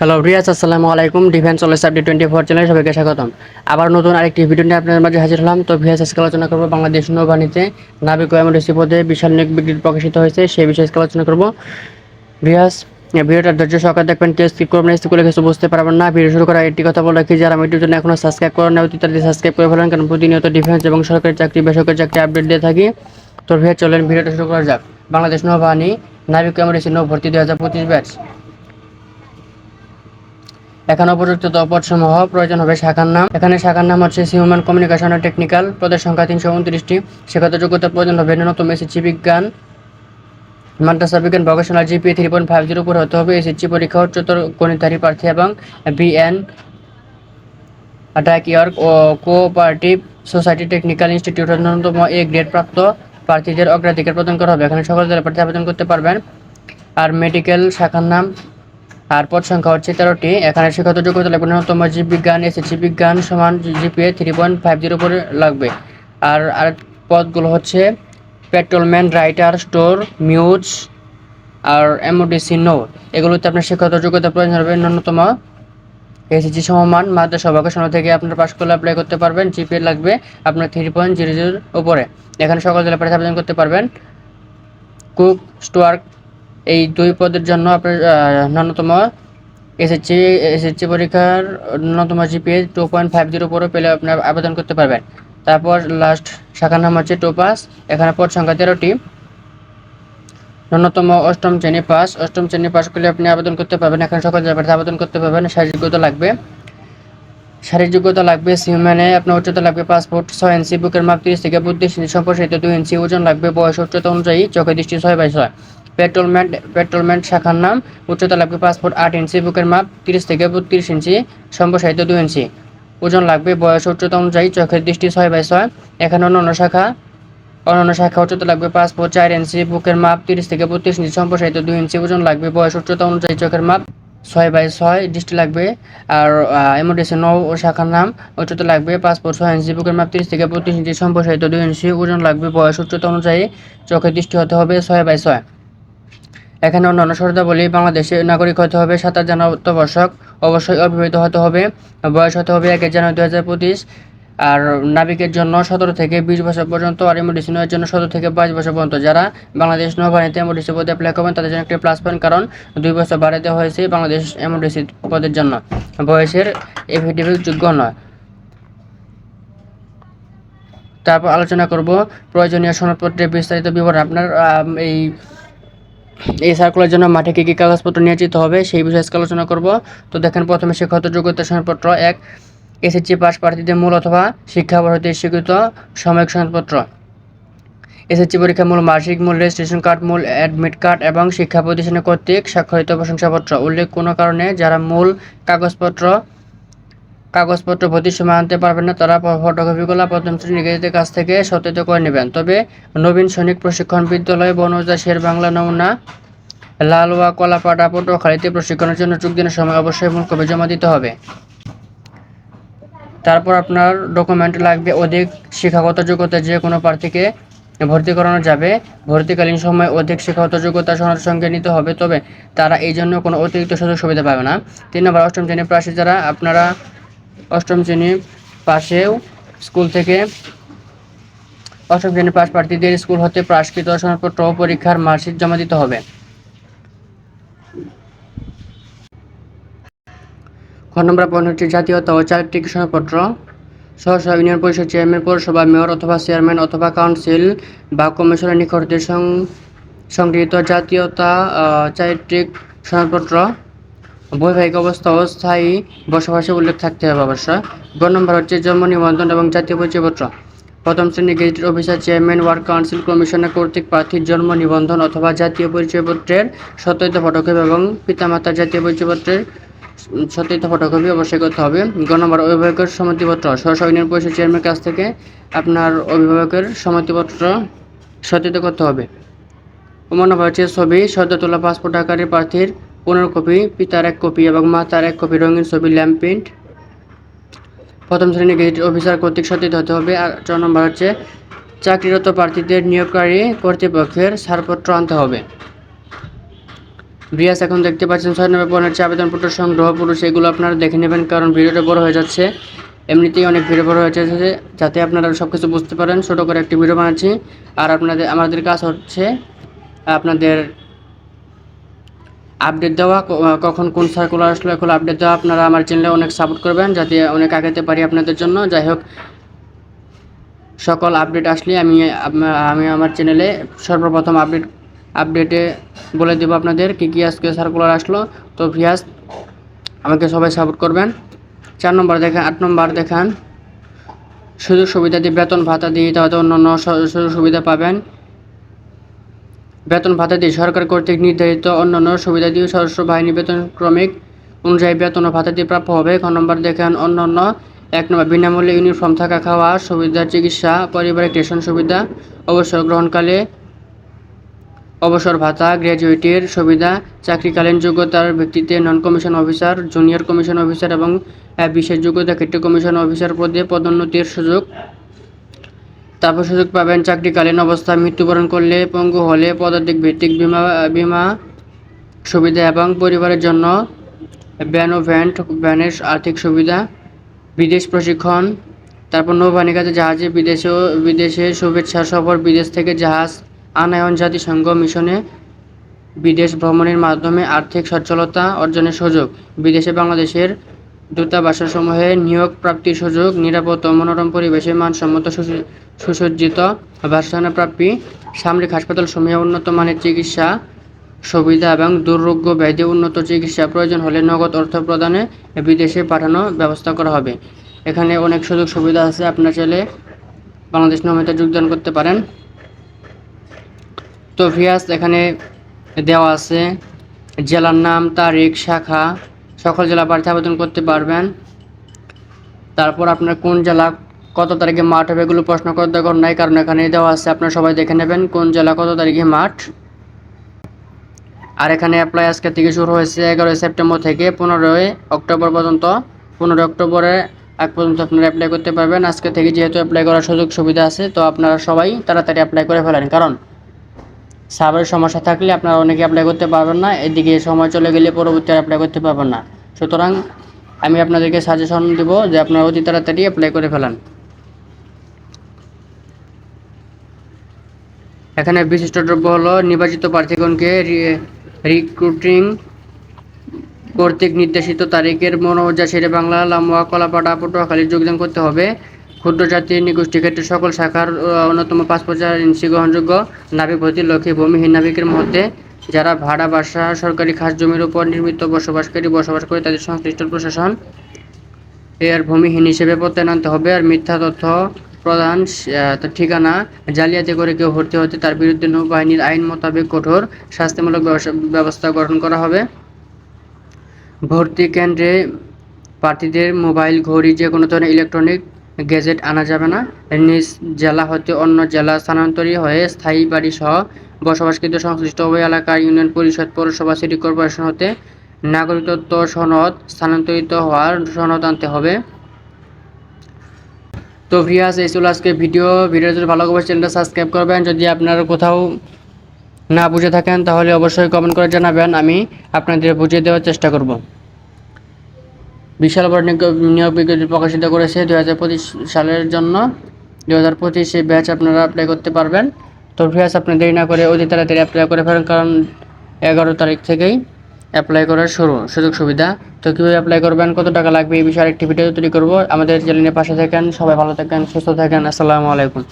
Hello Riaz আসসালামু আলাইকুম। Defence অলস আপডেট টোয়েন্টি ফোর চ্যানেলে সবাইকে স্বাগতম। আবার নতুন আরেকটি ভিডিও নিয়ে আপনাদের মাঝে হাজির হলাম। তো ভিএস আজকে আলোচনা করব বাংলাদেশ নৌবাহিনীতে নাবিক এমডিসি পদে বিশাল নিয়োগ বিজ্ঞপ্তি প্রকাশিত হয়েছে সেই বিষয়ে আজকে আলোচনা করব। রিয়াজ ভিডিওটা ধৈর্য সহকারে দেখবেন, কেউ স্কিপ করবেন স্কিপ করলে কিছু বুঝতে পারবেন না। ভিডিও শুরু করার একটি কথা বলে রাখি, যারা আমার জন্য এখনও সাবস্ক্রাইব করেন না অতি তাড়াতাড়ি সাবস্ক্রাইব করে ফেলেন, কারণ প্রতিনিয়ত ডিফেন্স এবং সরকারি চাকরি, বেসরকারি চাকরি আপডেট দিয়ে থাকি। তো ভিডিও চলেন ভিডিওটা শুরু করা যাক। বাংলাদেশ নৌবাহিনী নাবিক এমডিসি নৌ ভর্তি দুই হাজার পঁচিশ ব্যাচ। এখানে উপযুক্ত পদসমূহ প্রয়োজন হবে শাখার নাম। এখানে শাখার নাম হচ্ছে হিউম্যান কমিউনিকেশন ও টেকনিক্যাল পদের সংখ্যা তিনশো উনত্রিশটি। শিক্ষাগত যোগ্যতা প্রয়োজন হবে ন্যূনতম এসএসসি বিজ্ঞান। মাদ্রাসা বিজ্ঞান vocational GPA three point five zero উপর হতে হবে। এসএসসি পরীক্ষা উচ্চতর গণিতধারী প্রার্থী এবং বিএন ইয়র্ক ও কোঅপারেটিভ সোসাইটি টেকনিক্যাল ইনস্টিটিউট ন্যূনতম এ গ্রেড প্রাপ্ত প্রার্থীদের অগ্রাধিকার প্রদান করা হবে। এখানে সকল জেলা প্রার্থী আবেদন করতে পারবেন। আর মেডিকেল শাখার নাম আর পদ সংখ্যা হচ্ছে তেরোটি। এখানে শিক্ষাগত যোগ্যতা লাগবে ন্যূনতম জীববিজ্ঞান এসএসসি বিজ্ঞান সমান GPA three point five zero করে লাগবে। আর আর পদগুলো হচ্ছে পেট্রোলম্যান, রাইটার, স্টোর, মিউজ আর এমওডিসি নো। এগুলোতে আপনার শিক্ষাগত যোগ্যতা প্রয়োজন হবে ন্যূনতম এসএসসি সমমান মাদ্রাসা ভোকেশনাল থেকে আপনার পাশ করলে অ্যাপ্লাই করতে পারবেন, জিপিএ লাগবে আপনার থ্রি পয়েন্ট জিরো জিরোর উপরে। এখানে সকল জেলা প্রার্থী আবেদন করতে পারবেন। কুক, স্টোয়ার্ক এই দুই পদের জন্য আপনার ন্যূনতম এসএসসি এসএসসি পরীক্ষার ন্যূনতম GPA two point five zero পরে পেলে আপনি আবেদন করতে পারবেন। তারপর লাস্ট শাখার নাম হচ্ছে টোপাস এখানে পদ সংখ্যা তেরোটি। ন্যূনতম অষ্টম শ্রেণি পাস অষ্টম শ্রেণি পাস করলে আপনি আবেদন করতে পারবেন, এখানে সকল জায়গায় আবেদন করতে পারবেন, শারীরিক যোগ্যতা লাগবে। শারীরিক যোগ্যতা লাগবে সিউম্যানে আপনার উচ্চতা লাগবে পাসপোর্ট ছয় ইঞ্চি, বুকের মাপ তিরিশ থেকে বত্রিশ ইঞ্চি সম্প্রসারিত দুই ইঞ্চি ওজন লাগবে, বয়স উচ্চতা অনুযায়ী চোখে দৃষ্টি ছয় বাই ছয়। পেট্রোলম্যান্ট পেট্রোলম্যান্ট শাখার নাম, উচ্চতা লাগবে পাসপোর্ট আট ইঞ্চি, বুকের মাপ তিরিশ থেকে বত্রিশ ইঞ্চি, সম্প্রসারিত দু ইঞ্চি। ওজন লাগবে, বয়স উচ্চতা অনুযায়ী চোখের দৃষ্টি ছয় বাই ছয়। এখানে অন্যান্য শাখা অন্যান্য শাখা উচ্চতা লাগবে পাসপোর্ট চার ইঞ্চি, বুকের মাপ তিরিশ থেকে বত্রিশ ইঞ্চি, সম্প্রসারিত দুই ইঞ্চি। ওজন লাগবে, বয়স উচ্চতা অনুযায়ী চোখের মাপ ছয় বাই ছয়। দৃষ্টি লাগবে, আর এমওডিসি নৌ ও শাখার নাম, উচ্চতা লাগবে পাসপোর্ট ছয় ইঞ্চি, বুকের মাপ তিরিশ থেকে বত্রিশ ইঞ্চি, সম্প্রসারিত দুই ইঞ্চি। ওজন লাগবে, বয়স উচ্চতা অনুযায়ী চোখের দৃষ্টি হতে হবে ছয় বাই ছয়। এখানে অন্যান্য শর্তাবলী বাংলাদেশের নাগরিক হতে হবে সাতাশ জানুয়ারি অত্যাবশ্যক। অবশ্যই অবিবাহিত হতে হবে। বয়স হতে হবে এক জানুয়ারি দু হাজার পঁচিশ। আর নাবিকের জন্য সতেরো থেকে বিশ বছর পর্যন্ত আর এমডিসিনের জন্য সতেরো থেকে বাইশ বছর পর্যন্ত। যারা বাংলাদেশ নৌবাহিনীতে এমডিসি পদে অ্যাপ্লাই করবেন, তাদের জন্য একটি প্লাস পয়েন্ট কারণ দুই বছর দেওয়া হয়েছে বাংলাদেশ এমডিসি পদের জন্য। বয়সের এফিডেভিট যোগ্য নয়। তারপর আলোচনা করব। প্রয়োজনীয় সনদপত্রের বিস্তারিত বিবরণ। আপনার এই এই সার্কুলার জন্য মাঠে কী কী কাগজপত্র নিয়োজিত হবে, সেই বিষয়ে আজকে আলোচনা করব। তো দেখেন, প্রথমে শিক্ষাগত যোগ্যতা সনদপত্র এক, এসএসসি পাস প্রার্থীদের মূল অথবা শিক্ষা ভারতীয় স্বীকৃত সাময়িক সনদপত্র। এসএসসি পরীক্ষা মূল মাসিক মূল রেজিস্ট্রেশন কার্ড মূল অ্যাডমিট কার্ড এবং শিক্ষা প্রতিষ্ঠানের কর্তৃক স্বাক্ষরিত প্রশংসাপত্র। উল্লেখ কোনো কারণে যারা মূল কাগজপত্র কাগজপত্র ভর্তির সময় আনতে পারবেন না। তারা ফটোকপিগুলো প্রথম শ্রেণির নির্ধারিত কাছ থেকে সত্যায়িত করে নেবেন। তবে নবীন সৈনিক প্রশিক্ষণ বিদ্যালয় বনজা শের বাংলা নমুনা লালুয়া কলাপাড়া পটুয়াখালীতে প্রশিক্ষণের জন্য যোগদানের সময় অবশ্যই মূল কপি জমা দিতে হবে। তারপর আপনার ডকুমেন্ট লাগবে। অধিক শিক্ষাগত যোগ্যতা যে কোনো প্রার্থীকে ভর্তি করানো যাবে। ভর্তিকালীন সময় অধিক শিক্ষাগত যোগ্যতা সনদ সঙ্গে নিতে হবে। তবে তারা এই জন্য কোনো অতিরিক্ত সুযোগ সুবিধা পাবে না। তিন নম্বর, অষ্টম শ্রেণির প্রার্থী যারা, আপনারা অষ্টম শ্রেণি পাশেও স্কুল থেকে অষ্টম শ্রেণির পাশ প্রার্থীদের স্কুল হতে প্রাস্কৃত সনদপত্র পরীক্ষার মার্কশিট জমা দিতে হবে। খ নম্বর হচ্ছে জাতীয়তা ও চারিত্রিক সনদপত্র। সহসা ইউনিয়ন পরিষদ চেয়ারম্যান, পৌরসভা মেয়র অথবা চেয়ারম্যান অথবা কাউন্সিল বা কমিশনের নিকট হতে সং- সংগৃহীত জাতীয়তা চারিত্রিক সনদপত্র। বৈবাহিক অবস্থা ও স্থায়ী বসবাসে উল্লেখ থাকতে হবে অবশ্য। গ নম্বর হচ্ছে জন্ম নিবন্ধন এবং জাতীয় পরিচয়পত্র। প্রথম শ্রেণি gazetted officer chairman, ward council commissioner কর্তৃক প্রার্থীর জন্ম নিবন্ধন অথবা জাতীয় পরিচয়পত্রের সত্যায়িত ফটোকপি এবং পিতামাতার জাতীয় পরিচয়পত্রের সত্যায়িত ফটোকপি অবশ্যই করতে হবে। গ নম্বর, অভিভাবকের সম্মতিপত্র সহসা ইউনিয়ন পরিষদ চেয়ারম্যানের কাছ থেকে আপনার অভিভাবকের সম্মতিপত্র সত্যায়িত করতে হবে। প্রমাণ হচ্ছে ছবি, সদ্য তোলা পাসপোর্ট আকারের প্রার্থীর পনেরো কপি, পিতার এক কপি এবং মাতার এক কপি রঙিন ছবি ল্যাম্প প্রিন্ট। প্রথম শ্রেণির গেজেট অফিসার কর্তৃক সত্যায়িত হতে হবে। আর চার নম্বর হচ্ছে, চাকরিরত প্রার্থীদের নিয়োগকারী কর্তৃপক্ষের ছাড়পত্র আনতে হবে। ব্রিয়াস এখন দেখতে পাচ্ছেন ছয় নম্বর পয়েন্ট হচ্ছে আবেদনপত্র সংগ্রহ পুরুষ এগুলো আপনারা দেখে নেবেন কারণ ভিডিওটা বড় হয়ে যাচ্ছে। এমনিতেই অনেক ভিডিও বড় হয়ে যাচ্ছে, যাতে আপনারা সব কিছু বুঝতে পারেন। ছোটো করে একটি ভিডিও বানাচ্ছি। আর আপনাদের, আমাদের কাজ হচ্ছে আপনাদের আপডেট দেওয়া কখন কোন সার্কুলার আসলো এগুলো আপডেট দেওয়া, আপনারা আমার চ্যানেলে অনেক সাপোর্ট করবেন যাতে অনেক আগাতে পারি আপনাদের জন্য। যাই হোক, সকল আপডেট আসলে আমি আমি আমার চ্যানেলে সর্বপ্রথম আপডেট আপডেটে বলে দেবো আপনাদের কী কী আজকে সার্কুলার আসলো। তো ভিয়াস, আমাকে সবাই সাপোর্ট করবেন। চার নম্বর দেখান, আট নম্বর দেখান। সুযোগ সুবিধা দিয়ে বেতন ভাতা দিয়ে তাহলে অন্যান্য স- সুযোগ সুবিধা পাবেন। বেতন ভাতা দিয়ে সরকার কর্তৃক নির্ধারিত অন্যান্য সুবিধা দিয়ে সশস্ত্র বাহিনী বেতন ক্রমিক অনুযায়ী বেতন ও ভাতা দিয়ে প্রাপ্য হবে। খ নম্বর দেখেন, অন্যান্য এক নম্বর বিনামূল্যে ইউনিফর্ম থাকা খাওয়া, সুবিধা, চিকিৎসা পারিবারিক রেশন সুবিধা, অবসর গ্রহণকালে অবসর ভাতা, গ্র্যাজুয়েটের সুবিধা, চাকরিকালীন যোগ্যতার ভিত্তিতে non commission officer, junior commission officer এবং বিশেষ যোগ্যতা ক্ষেত্রে কমিশন অফিসার পদে পদোন্নতির সুযোগ তারপর সুযোগ পাবেন চাকরিকালীন অবস্থায় মৃত্যুবরণ করলে পঙ্গু হলে পদাতিক ভিত্তিক বিমা বিমা সুবিধা এবং পরিবারের জন্য ভ্যান ও ভ্যানের আর্থিক সুবিধা, বিদেশ প্রশিক্ষণ, তারপর নৌবাহিনী কাছে জাহাজে বিদেশে বিদেশে শুভেচ্ছা সফর, বিদেশ থেকে জাহাজ আনায়ন, জাতিসংঘ মিশনে বিদেশ ভ্রমণের মাধ্যমে আর্থিক সচ্ছলতা অর্জনের সুযোগ, বিদেশে বাংলাদেশের দূতাবাসসমূহে নিয়োগ প্রাপ্তির সুযোগ নিরাপদ ও মনোরম পরিবেশে মানসম্মত সুসজ্জিত প্রাপ্তি সামরিক হাসপাতাল সমূহে উন্নত মানের চিকিৎসা সুবিধা এবং দুর্রোগ্য ব্যাধি উন্নত চিকিৎসা প্রয়োজন হলে নগদ অর্থ প্রদানে বিদেশে পাঠানো ব্যবস্থা করা হবে। এখানে অনেক সুযোগ সুবিধা আছে, আপনার চাইলে বাংলাদেশ নৌবাহিনীতে যোগদান করতে পারেন। তো ভিয়াস, এখানে দেওয়া আছে জেলার নাম, তারিখ, শাখা সকল জেলা প্রার্থী আবেদন করতে পারবেন। তারপর আপনার কোন জেলা কত তারিখে মাঠ হবে এগুলো প্রশ্ন করার দরকার নাই, কারণ এখানে দেওয়া আছে, আপনারা সবাই দেখে নেবেন কোন জেলা কত তারিখে মাঠ। আর এখানে অ্যাপ্লাই আজকে থেকে শুরু হয়েছে এগারোই সেপ্টেম্বর থেকে পনেরোই অক্টোবর পর্যন্ত। পনেরোই অক্টোবরে আগ পর্যন্ত আপনারা অ্যাপ্লাই করতে পারবেন। আজকে থেকে যেহেতু অ্যাপ্লাই করার সুযোগ সুবিধা আছে, তো আপনারা সবাই তাড়াতাড়ি অ্যাপ্লাই করে ফেলেন। কারণ সার্ভারের সমস্যা থাকলে আপনারা অনেকে অ্যাপ্লাই করতে পারবেন না। এদিকে সময় চলে গেলে পরবর্তী অ্যাপ্লাই করতে পারবেন না। সুতরাং আমি আপনাদেরকে সাজেশন দেব যে আপনারা অতি তাড়াতাড়ি অ্যাপ্লাই করে ফেলান। এখানে বিশিষ্ট দ্রব্য হলো নির্বাচিত প্রার্থীগণকে রিক্রুটিং কর্তৃক নির্দেশিত তারিখের মনোজা শেরে বাংলা, লামুয়া, কলাপাড়া, পটুয়াখালী যোগদান করতে হবে। ক্ষুদ্র জাতির নিগোষ্ঠী ক্ষেত্রে সকল শাখার অন্যতম পাঁচ পঁচাশ ইঞ্চি গ্রহণযোগ্য নাবিক লক্ষ্যে ভূমিহীন নাবিকের মধ্যে। যারা ভাড়া, বাসা, সরকারি খাস জমির উপর নির্মিত বসবাসকারী বসবাস করে, তাদের সংশ্লিষ্ট প্রশাসন এর ভূমিহীন হিসেবে প্রত্যয়ন আনতে হবে। আর মিথ্যা তথ্য প্রদান ঠিকানা জালিয়াতি করে কেউ ভর্তি হতে তার বিরুদ্ধে নৌবাহিনীর আইন মোতাবেক কঠোর শাস্তিমূলক ব্যবসা- ব্যবস্থা গ্রহণ করা হবে। ভর্তি কেন্দ্রে প্রার্থীদের মোবাইল, ঘড়ি যে কোনো ধরনের ইলেকট্রনিক গ্যাজেট আনা যাবে না। নিজ জেলা হতে অন্য জেলা স্থানান্তরিত হয়ে স্থায়ী বাড়ি সহ বসবাসকৃত সংশ্লিষ্ট ওই এলাকার ইউনিয়ন পরিষদ, পৌরসভা, সিটি কর্পোরেশন হতে নাগরিকত্ব সনদ স্থানান্তরিত হওয়ার সনদ আনতে হবে। তো ভিয়াস এই ছিল আজকে ভিডিও। ভিডিও যদি ভালো লাগবে চ্যানেলটা সাবস্ক্রাইব করবেন। যদি আপনারা কোথাও না বুঝে থাকেন, তাহলে অবশ্যই কমেন্ট করে জানাবেন। আমি আপনাদের বুঝিয়ে দেওয়ার চেষ্টা করব। বিশাল বড় নিয়োগ- বিজ্ঞপ্তি প্রকাশিত করেছে দু হাজার পঁচিশ সালের জন্য। দু হাজার পঁচিশে ব্যাচ আপনারা অ্যাপ্লাই করতে পারবেন। তো ভিয়াস আপনি দেরি না করে অতি তাড়াতাড়ি অ্যাপ্লাই করে ফেলেন, কারণ এগারো তারিখ থেকেই অ্যাপ্লাই করার শুরু, সুযোগ সুবিধা। তো কীভাবে অ্যাপ্লাই করবেন, কত টাকা লাগবে, এই বিষয়ে আরেকটি ভিডিও তৈরি করব। আমাদের চ্যানেলের পাশে থাকেন, সবাই ভালো থাকেন, সুস্থ থাকেন, আসসালামু আলাইকুম।